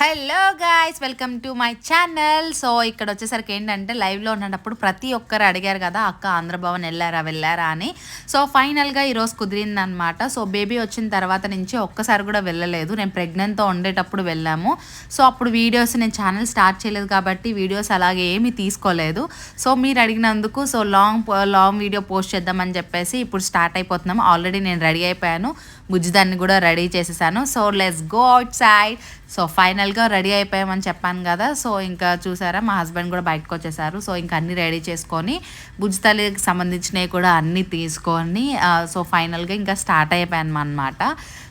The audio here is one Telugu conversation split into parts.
Hello guys welcome to my channel so ఇక్కడ వచ్చేసరికి ఏంటంటే లైవ్లో ఉన్నప్పుడు ప్రతి ఒక్కరు అడిగారు కదా అక్క ఆంధ్రభవన్ వెళ్ళారా వెళ్ళారా అని. సో ఫైనల్గా ఈరోజు కుదిరిందనమాట సో బేబీ వచ్చిన తర్వాత నుంచి ఒక్కసారి కూడా వెళ్ళలేదు. నేను ప్రెగ్నెంట్తో ఉండేటప్పుడు వెళ్ళాము. సో అప్పుడు వీడియోస్ నేను ఛానల్ స్టార్ట్ చేయలేదు కాబట్టి వీడియోస్ అలాగే ఏమీ తీసుకోలేదు. సో మీరు అడిగినందుకు so long long video post చేద్దామని చెప్పేసి ఇప్పుడు స్టార్ట్ అయిపోతున్నాము. ఆల్రెడీ నేను రెడీ అయిపోయాను. బుజ్జిదాన్ని కూడా రెడీ చేసేసాను. So let's go outside so ఫైనల్గా రెడీ అయిపోయామని చెప్పాను కదా. సో ఇంకా చూసారా మా హస్బెండ్ కూడా బయటకు వచ్చేసారు. సో ఇంకా అన్నీ రెడీ చేసుకొని బుజ్జితల్లికి సంబంధించినవి కూడా అన్నీ తీసుకొని సో ఫైనల్గా ఇంకా స్టార్ట్ అయిపోయాను అనమాట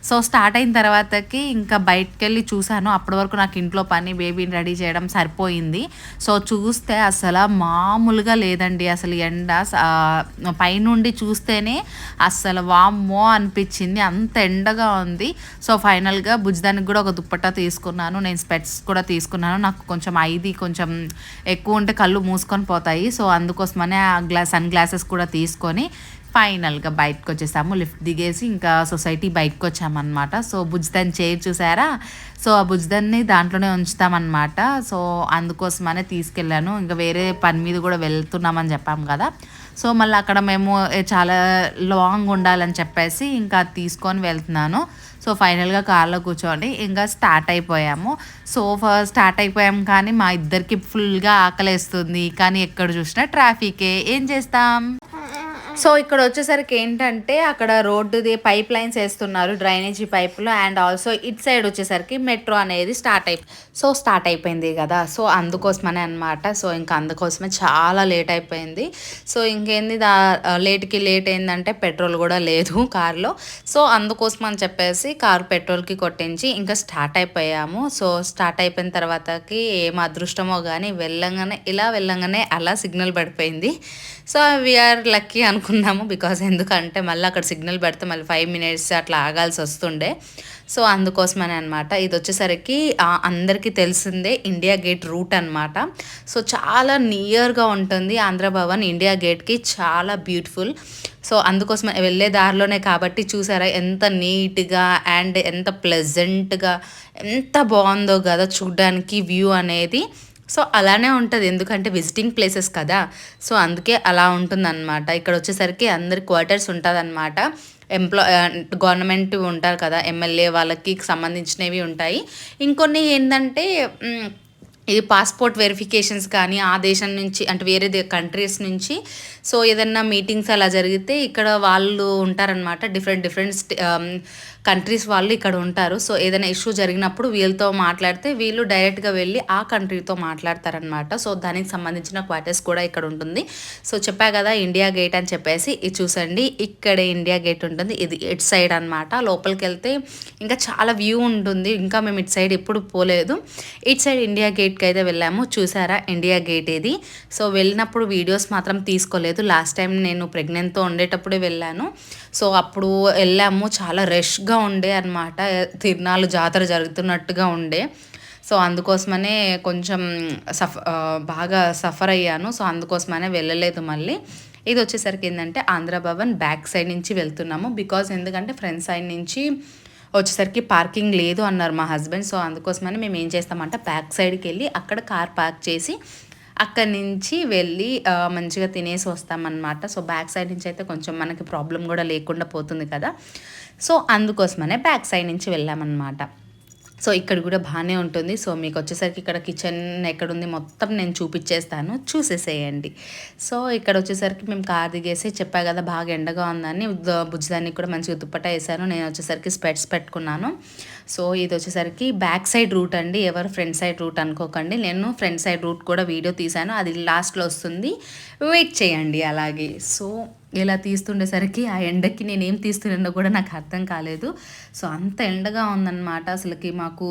సో స్టార్ట్ అయిన తర్వాతకి ఇంకా బయటకు వెళ్ళి చూశాను. అప్పటి వరకు నాకు ఇంట్లో పని బేబీని రెడీ చేయడం సరిపోయింది. సో చూస్తే అసలు మామూలుగా లేదండి. అసలు ఎండ పైనుండి చూస్తేనే అసలు వామ్మో అనిపించింది. అంత ఎండగా ఉంది. సో ఫైనల్గా బుజ్జిదానికి కూడా ఒక దుప్పట్టా తీసుకున్నాను. నేను స్పెట్స్ కూడా తీసుకున్నాను. నాకు కొంచెం ఐది కొంచెం ఎక్కువ ఉంటే కళ్ళు మూసుకొని పోతాయి. సో అందుకోసమనే ఆ గ్లాస్ సన్ గ్లాసెస్ కూడా తీసుకొని ఫైనల్గా బయటకు వచ్చేసాము లిఫ్ట్ దిగేసి ఇంకా సొసైటీ బయటకు వచ్చామన్నమాట సో బుజ్జిదాన్ చైర్ చూసారా? సో ఆ బుజ్జిదాన్ని దాంట్లోనే ఉంచుతామన్నమాట. సో అందుకోసమనే తీసుకెళ్ళాను. ఇంకా వేరే పని మీద కూడా వెళ్తున్నామని చెప్పాము కదా. సో మళ్ళీ అక్కడ మేము చాలా లాంగ్ ఉండాలని చెప్పేసి ఇంకా అది తీసుకొని వెళ్తున్నాను. సో ఫైనల్గా కార్లో కూర్చొని ఇంకా స్టార్ట్ అయిపోయాము. సో ఫస్ట్ స్టార్ట్ అయిపోయాం కానీ మా ఇద్దరికి ఫుల్గా ఆకలేస్తుంది. కానీ ఎక్కడ చూసినా ట్రాఫికే. ఏం చేస్తాం? సో ఇక్కడ వచ్చేసరికి ఏంటంటే అక్కడ రోడ్డుది పైప్ లైన్స్ వేస్తున్నారు డ్రైనేజీ పైపులు అండ్ ఆల్సో ఇట్ సైడ్ వచ్చేసరికి మెట్రో అనేది స్టార్ట్ అయి సో స్టార్ట్ అయిపోయింది కదా. సో అందుకోసమనే అనమాట సో ఇంకా అందుకోసమే చాలా లేట్ అయిపోయింది. సో ఇంకేంది దా లేట్కి లేట్ ఏంటంటే పెట్రోల్ కూడా లేదు కార్లో. సో అందుకోసం అని చెప్పేసి కారు పెట్రోల్కి కొట్టించి ఇంకా స్టార్ట్ అయిపోయాము. సో స్టార్ట్ అయిపోయిన తర్వాతకి ఏం అదృష్టమో కానీ వెళ్ళంగానే ఇలా వెళ్ళంగానే అలా సిగ్నల్ పడిపోయింది. సో వీఆర్ లక్కీ అనుకున్నాము బికాస్ ఎందుకంటే మళ్ళీ అక్కడ సిగ్నల్ పెడితే మళ్ళీ ఫైవ్ మినిట్స్ అట్లా ఆగాల్సి వస్తుండే. సో అందుకోసమని అనమాట ఇది వచ్చేసరికి అందరికీ తెలిసిందే ఇండియా గేట్ రూట్ అనమాట సో చాలా నియర్గా ఉంటుంది ఆంధ్రభవన్ ఇండియా గేట్కి చాలా బ్యూటిఫుల్ సో అందుకోసం వెళ్ళే దారిలోనే కాబట్టి చూసారా ఎంత నీట్గా అండ్ ఎంత ప్లెజెంట్గా ఎంత బాగుందో కదా చూడడానికి వ్యూ అనేది. సో అలానే ఉంటుంది. ఎందుకంటే విజిటింగ్ ప్లేసెస్ కదా. సో అందుకే అలా ఉంటుందన్నమాట. ఇక్కడ వచ్చేసరికి అందరి క్వార్టర్స్ ఉంటుందన్నమాట. ఎంప్లాయ్ గవర్నమెంట్ ఉంటారు కదా. ఎమ్మెల్యే వాళ్ళకి సంబంధించినవి ఉంటాయి. ఇంకొన్ని ఏంటంటే ఇది పాస్పోర్ట్ వెరిఫికేషన్స్ కానీ ఆ దేశం నుంచి అంటే వేరే కంట్రీస్ నుంచి సో ఏదన్నా మీటింగ్స్ అలా జరిగితే ఇక్కడ వాళ్ళు ఉంటారనమాట డిఫరెంట్ డిఫరెంట్ కంట్రీస్ వాళ్ళు ఇక్కడ ఉంటారు. సో ఏదైనా ఇష్యూ జరిగినప్పుడు వీళ్ళతో మాట్లాడితే వీళ్ళు డైరెక్ట్గా వెళ్ళి ఆ కంట్రీతో మాట్లాడతారనమాట సో దానికి సంబంధించిన క్వార్టర్స్ కూడా ఇక్కడ ఉంటుంది. సో చెప్పా కదా ఇండియా గేట్ అని చెప్పేసి ఇది చూసండి. ఇక్కడే ఇండియా గేట్ ఉంటుంది. ఇది ఇట్ సైడ్ అనమాట లోపలికి వెళ్తే ఇంకా చాలా వ్యూ ఉంటుంది. ఇంకా మేము ఇటు సైడ్ ఎప్పుడు పోలేదు. ఇట్ సైడ్ ఇండియా గేట్కి అయితే వెళ్ళాము. చూసారా ఇండియా గేట్ ఇది సో వెళ్ళినప్పుడు వీడియోస్ మాత్రం తీసుకోలేదు. లాస్ట్ టైం నేను ప్రెగ్నెంట్తో ఉండేటప్పుడే వెళ్ళాను. సో అప్పుడు వెళ్ళాము. చాలా రష్గా ఉండే అనమాట తిరునాళ్ళు జాతర జరుగుతున్నట్టుగా ఉండే. సో అందుకోసమనే కొంచెం సఫ బాగా సఫర్ అయ్యాను. సో అందుకోసమనే వెళ్ళలేదు మళ్ళీ. ఇది వచ్చేసరికి ఏంటంటే ఆంధ్రభవన్ బ్యాక్ సైడ్ నుంచి వెళ్తున్నాము. బికాజ్ ఎందుకంటే ఫ్రంట్ సైడ్ నుంచి వచ్చేసరికి పార్కింగ్ లేదు అన్నారు మా హస్బెండ్ సో అందుకోసమని మేము ఏం చేస్తామంటే బ్యాక్ సైడ్కి వెళ్ళి అక్కడ కార్ పార్క్ చేసి అక్కడి నుంచి వెళ్ళి మంచిగా తినేసి వస్తామన్నమాట. సో బ్యాక్ సైడ్ నుంచి అయితే కొంచెం మనకి ప్రాబ్లం కూడా లేకుండా పోతుంది కదా. సో అందుకోసమనే బ్యాక్ సైడ్ నుంచి వెళ్ళామన్నమాట. సో ఇక్కడ కూడా బాగానే ఉంటుంది. సో మీకు వచ్చేసరికి ఇక్కడ కిచెన్ ఎక్కడుంది మొత్తం నేను చూపించేస్తాను చూసేసేయండి. సో ఇక్కడ వచ్చేసరికి మేము కార్ దిగేసి చెప్పా కదా బాగా ఎండగా ఉందని ద- బుజ్జిదానికి కూడా మంచిగా దుప్పట వేసాను. నేను వచ్చేసరికి స్పెట్స్ పెట్టుకున్నాను. సో ఇది వచ్చేసరికి బ్యాక్ సైడ్ రూట్ అండి. ఎవరు ఫ్రంట్ సైడ్ రూట్ అనుకోకండి. నేను ఫ్రంట్ సైడ్ రూట్ కూడా వీడియో తీశాను. అది లాస్ట్లో వస్తుంది. వెయిట్ చేయండి అలాగే. సో ఇలా తీస్తుండేసరికి ఆ ఎండకి నేను ఏం తీస్తున్నానో కూడా నాకు అర్థం కాలేదు. సో అంత ఎండగా ఉందన్నమాట. అసలుకి మాకు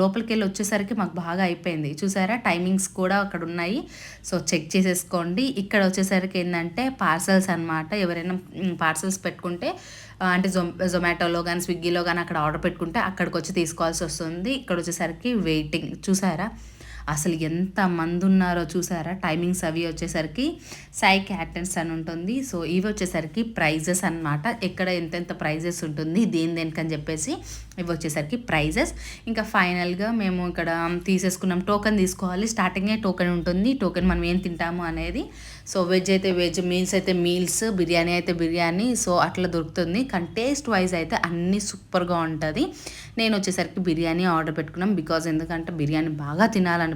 లోపలికి వెళ్ళి వచ్చేసరికి మాకు బాగా అయిపోయింది. చూసారా? టైమింగ్స్ కూడా అక్కడ ఉన్నాయి సో చెక్ చేసేసుకోండి. ఇక్కడ వచ్చేసరికి ఏంటంటే పార్సల్స్ అన్నమాట. ఎవరైనా పార్సల్స్ పెట్టుకుంటే అంటే జొ జొమాటోలో కానీ స్విగ్గీలో కానీ అక్కడ ఆర్డర్ పెట్టుకుంటే అక్కడికి వచ్చి తీసుకోవాల్సి వస్తుంది ఇక్కడ వచ్చేసరికి వెయిటింగ్. చూసారా? అసలు ఎంత మంది ఉన్నారో చూసారా? టైమింగ్స్ అవి వచ్చేసరికి సాయి క్యాటన్స్ అని ఉంటుంది. సో ఇవి వచ్చేసరికి ప్రైజెస్ అన్నమాట. ఎక్కడ ఎంతెంత ప్రైజెస్ ఉంటుంది దేని దేనికని చెప్పేసి ఇవి వచ్చేసరికి ప్రైజెస్. ఇంకా ఫైనల్గా మేము ఇక్కడ తీసేసుకున్నాం. టోకెన్ తీసుకోవాలి. స్టార్టింగే టోకెన్ ఉంటుంది. టోకెన్ మనం ఏం తింటాము అనేది. సో వెజ్ అయితే వెజ్ మీల్స్ అయితే మీల్స్ బిర్యానీ అయితే బిర్యానీ. సో అట్లా దొరుకుతుంది. కానీ టేస్ట్ వైజ్ అయితే అన్నీ సూపర్గా ఉంటుంది. నేను వచ్చేసరికి బిర్యానీ ఆర్డర్ పెట్టుకున్నాం. బికాజ్ ఎందుకంటే బిర్యానీ బాగా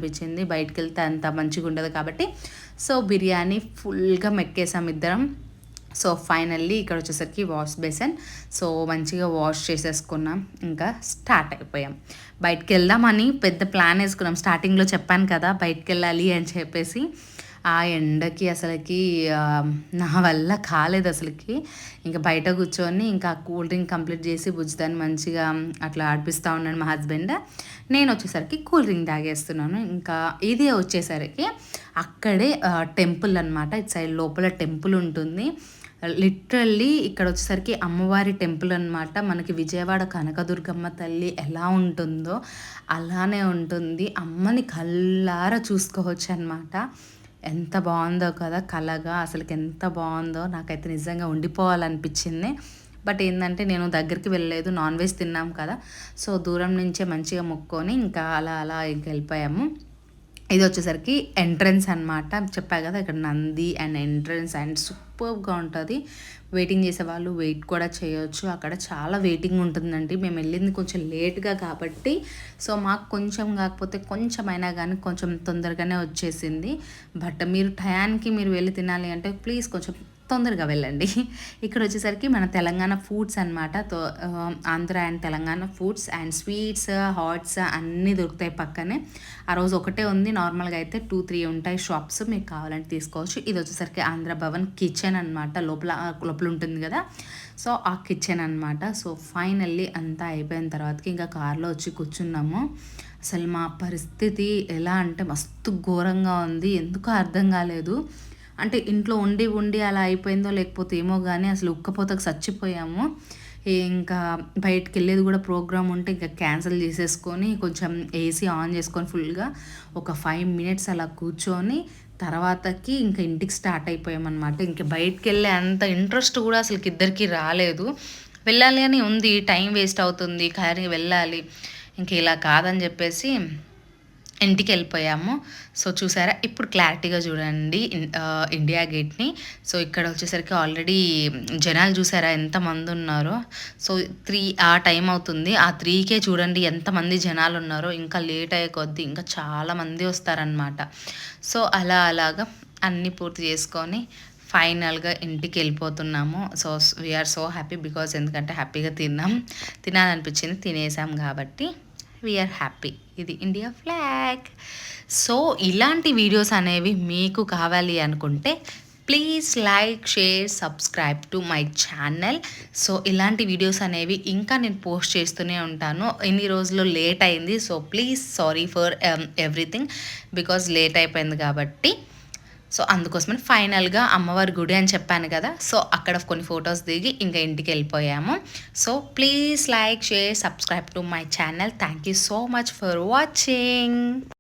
అనిపించింది. బయటకు వెళ్తే అంత మంచిగా ఉండదు కాబట్టి. సో బిర్యానీ ఫుల్గా మెక్కేసాం ఇద్దరం. సో ఫైనల్లీ ఇక్కడ వచ్చేసరికి వాష్ బేసన్. సో మంచిగా వాష్ చేసేసుకున్నాం. ఇంకా స్టార్ట్ అయిపోయాం. బయటికి వెళ్దామని పెద్ద ప్లాన్ వేసుకున్నాం. స్టార్టింగ్లో చెప్పాను కదా బయటకు వెళ్ళాలి అని చెప్పేసి. ఆ ఎండకి అసలుకి నా వల్ల కాలేదు అసలుకి. ఇంకా బయట కూర్చొని ఇంకా కూల్ డ్రింక్ కంప్లీట్ చేసి బుజ్జుదాన్ని మంచిగా అట్లా ఆడిపిస్తూ ఉన్నాడు మా హస్బెండ్. నేను వచ్చేసరికి కూల్ డ్రింక్ తాగేస్తున్నాను. ఇంకా ఇది వచ్చేసరికి అక్కడే టెంపుల్ అనమాట ఇటు సైడ్ లోపల టెంపుల్ ఉంటుంది. లిటరల్లీ ఇక్కడ వచ్చేసరికి అమ్మవారి టెంపుల్ అనమాట మనకి విజయవాడ కనకదుర్గమ్మ తల్లి ఎలా ఉంటుందో అలానే ఉంటుంది. అమ్మని కళ్ళారా చూసుకోవచ్చు అనమాట ఎంత బాగుందో కదా కలగా అసలుకి ఎంత బాగుందో. నాకైతే నిజంగా ఉండిపోవాలనిపించింది. బట్ ఏంటంటే నేను దగ్గరికి వెళ్ళలేదు నాన్ వెజ్ తిన్నాం కదా. సో దూరం నుంచే మంచిగా మొక్కొని ఇంకా అలా అలా ఇంక వెళ్ళిపోయాము. ఇది వచ్చేసరికి ఎంట్రన్స్ అనమాట చెప్పా కదా ఇక్కడ నంది అండ్ ఎంట్రన్స్ అండ్ సూపర్గా ఉంటుంది. వెయిటింగ్ చేసే వాళ్ళు వెయిట్ కూడా చేయొచ్చు. అక్కడ చాలా వెయిటింగ్ ఉంటుందండి. మేము వెళ్ళింది కొంచెం లేట్గా కాబట్టి. సో మాకు కొంచెం కాకపోతే కొంచెమైనా కానీ కొంచెం తొందరగానే వచ్చేసింది. బట్ మీరు టయానికి మీరు వెళ్ళి తినాలి అంటే ప్లీజ్ కొంచెం తొందరగా వెళ్ళండి. ఇక్కడ వచ్చేసరికి మన తెలంగాణ ఫుడ్స్ అనమాట Andhra and Telangana foods and sweets hots అన్నీ దొరుకుతాయి పక్కనే. ఆ రోజు ఒకటే ఉంది. నార్మల్గా అయితే టూ త్రీ ఉంటాయి. షాప్స్ మీకు కావాలంటే తీసుకోవచ్చు. ఇది వచ్చేసరికి ఆంధ్ర భవన్ కిచెన్ అనమాట లోపల లోపల ఉంటుంది కదా. సో ఆ కిచెన్ అనమాట సో ఫైనల్లీ అంతా అయిపోయిన తర్వాతకి ఇంకా కార్లో వచ్చి కూర్చున్నాము. అసలు మా పరిస్థితి ఎలా అంటే మస్తు ఘోరంగా ఉంది. ఎందుకో అర్థం కాలేదు. అంటే ఇంట్లో ఉండి ఉండి అలా అయిపోయిందో లేకపోతే ఏమో కానీ అసలు ఉక్కపోతకు చచ్చిపోయాము. ఇంకా బయటికి వెళ్ళేది కూడా ప్రోగ్రామ్ ఉంటే ఇంకా క్యాన్సిల్ చేసేసుకొని కొంచెం ఏసీ ఆన్ చేసుకొని ఫుల్గా ఒక ఫైవ్ మినిట్స్ అలా కూర్చొని తర్వాతకి ఇంకా ఇంటికి స్టార్ట్ అయిపోయామన్నమాట. ఇంకా బయటకు వెళ్ళే అంత ఇంట్రెస్ట్ కూడా అసలు ఇద్దరికి రాలేదు. వెళ్ళాలి అని ఉంది టైం వేస్ట్ అవుతుంది కానీ వెళ్ళాలి. ఇంక ఇలా కాదని చెప్పేసి ఇంటికి వెళ్ళిపోయాము సో చూసారా? ఇప్పుడు క్లారిటీగా చూడండి ఇండియా గేట్ని. సో ఇక్కడ వచ్చేసరికి ఆల్రెడీ జనాలు చూసారా ఎంతమంది ఉన్నారో? సో త్రీ ఆ టైం అవుతుంది. ఆ త్రీకే చూడండి ఎంతమంది జనాలు ఉన్నారో. ఇంకా లేట్ అయ్యే కొద్దీ ఇంకా చాలామంది వస్తారనమాట సో అలా అలాగా అన్నీ పూర్తి చేసుకొని ఫైనల్గా ఇంటికి వెళ్ళిపోతున్నాము so we're so happy because ఎందుకంటే హ్యాపీగా తిన్నాం. తినాలనిపించింది తినేసాం కాబట్టి. వీఆర్ హ్యాపీ ఇది ఇండియా ఫ్లాగ్ సో ఇలాంటి వీడియోస్ అనేవి మీకు కావాలి అనుకుంటే please like share subscribe to my channel so ఇలాంటి వీడియోస్ అనేవి ఇంకా నేను పోస్ట్ చేస్తూనే ఉంటాను. ఇన్ని రోజులు లేట్ అయింది. So please sorry for everything because late అయిపోయింది కాబట్టి. సో అందుకోసమని ఫైనల్గా అమ్మవారి గుడి అని చెప్పాను కదా సో అక్కడ కొన్ని ఫొటోస్ దిగి ఇంకా ఇంటికి వెళ్ళిపోయాము. So please like share subscribe to my channel. Thank you so much for watching.